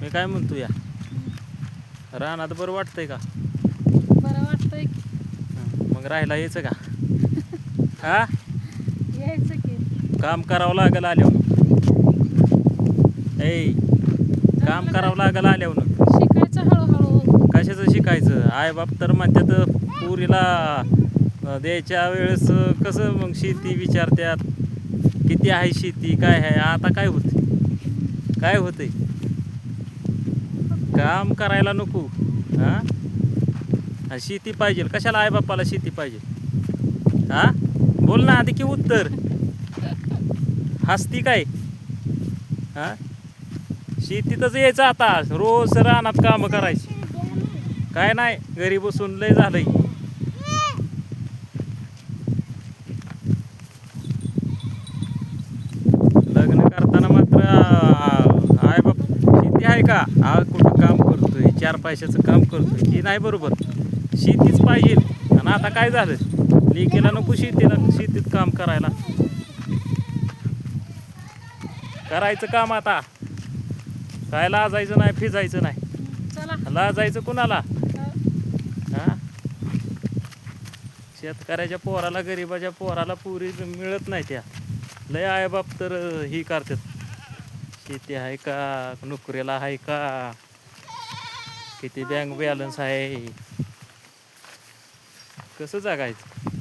मी काय म्हणतो या? रानात बरं वाटतंय का? बरं वाटतंय की. मग राहायला यायचं का? हा? यायचं की. काम करावं लागेल आल्यावर. ऐ काम करावं लागेल आल्यावर. शिकायचं हळूहळू. कशाचं शिकायचं? आई बाप तर म्हणतात पुरीला द्यायच्या वेळेस कसं मग शेती विचारतात किती आहे शेती? काय आहे? आता काय होते काय होतंय? काम करायला नको हा? आणि शेती पाहिजे. कशाला आई बाप्पाला शेती पाहिजे? हा? बोल ना आधी की उत्तर? हसती काय? हां? शेतीतच यायचं आता. रोज रानात कामं करायची. काय नाही घरी बसून लय झालंय. का? हा कुठं काम करतोय चार पैशाचं काम करतोय ही नाही बरोबर. शेतीच पाहिजे. आणि आता काय झालं? लेकीला नको शेतीला शेतीत काम करायला. करायचं काम आता. काय लाजायचं नाही फिजायचं नाही. लाजायचं कुणाला? हा? शेतकऱ्याच्या पोराला गरिबाच्या पोराला पुरी मिळत नाही त्या. लय आहे बाप तर ही करतात. किती आहे का? नोकरीला आहे का? किती बँक बॅलन्स आहे? कसं जगायचं?